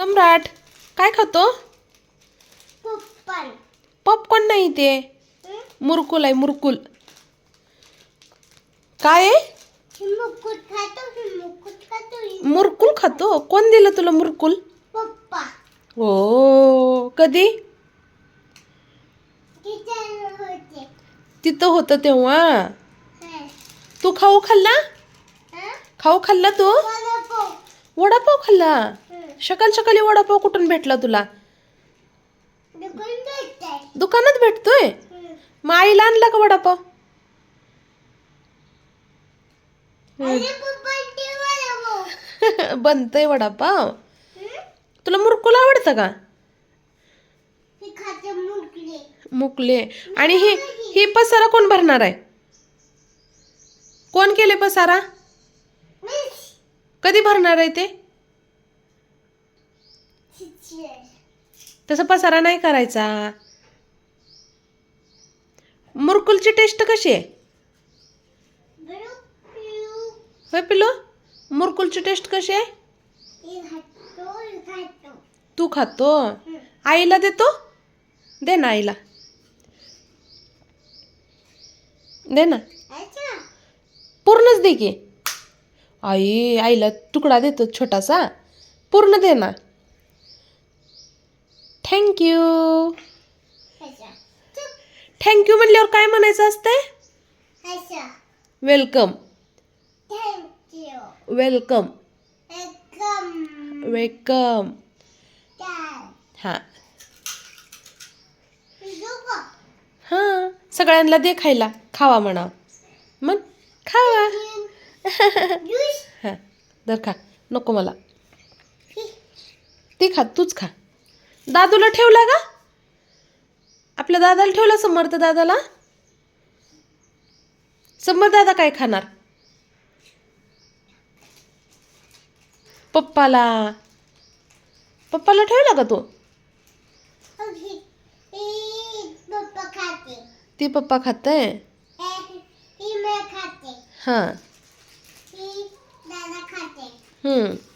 सम्राट काय खातो? पॉपकॉर्न नाही ते. मुरकुल आहे मुरकुल. काय मुरकुल खातो? कोण दिलं तुला मुरकुल? पप्पा. हो. कधी? तिथं होतं. तेव्हा. तू खाऊ खाल्ला? खाऊ खाल्ला तू? वडापाव खाल्ला? सकाळ सकाळी वडापाव कुठून भेटला तुला? दुकानात भेटतोय. मग आईला आणला का वडापाव? बनतय वडापाव? तुला मुरकुल आवडतं का? खाते मुकले. आणि ही ही पसारा कोण भरणार आहे? कोण केले पसारा? कधी भरणार आहे ते? तसं पसारा नाही करायचा. मुरकुलची टेस्ट कशी आहे? होय पिलो मुरकुलची टेस्ट कशी आहे? तू खातो? आईला देतो? दे ना आईला. दे ना. पूर्णच दे की. आई आईला तुकडा देतो छोटासा. पूर्ण दे ना. थँक्यू थँक्यू म्हणल्यावर काय म्हणायचं असतंय? वेलकम वेलकम वेलकम हां. हां. सगळ्यांना दे खायला. खावा म्हणा. मग खावा. हां. दर खा. नको मला. ते खा तूच खा. दादूला ठेवला का? आपल्या दादाला ठेवला समर्थ दादाला? समर्थ दादा काय खाणार? पप्पाला. पप्पाला ठेवला का तो? पप्पा खाते ती पप्पा खाते. हां. ही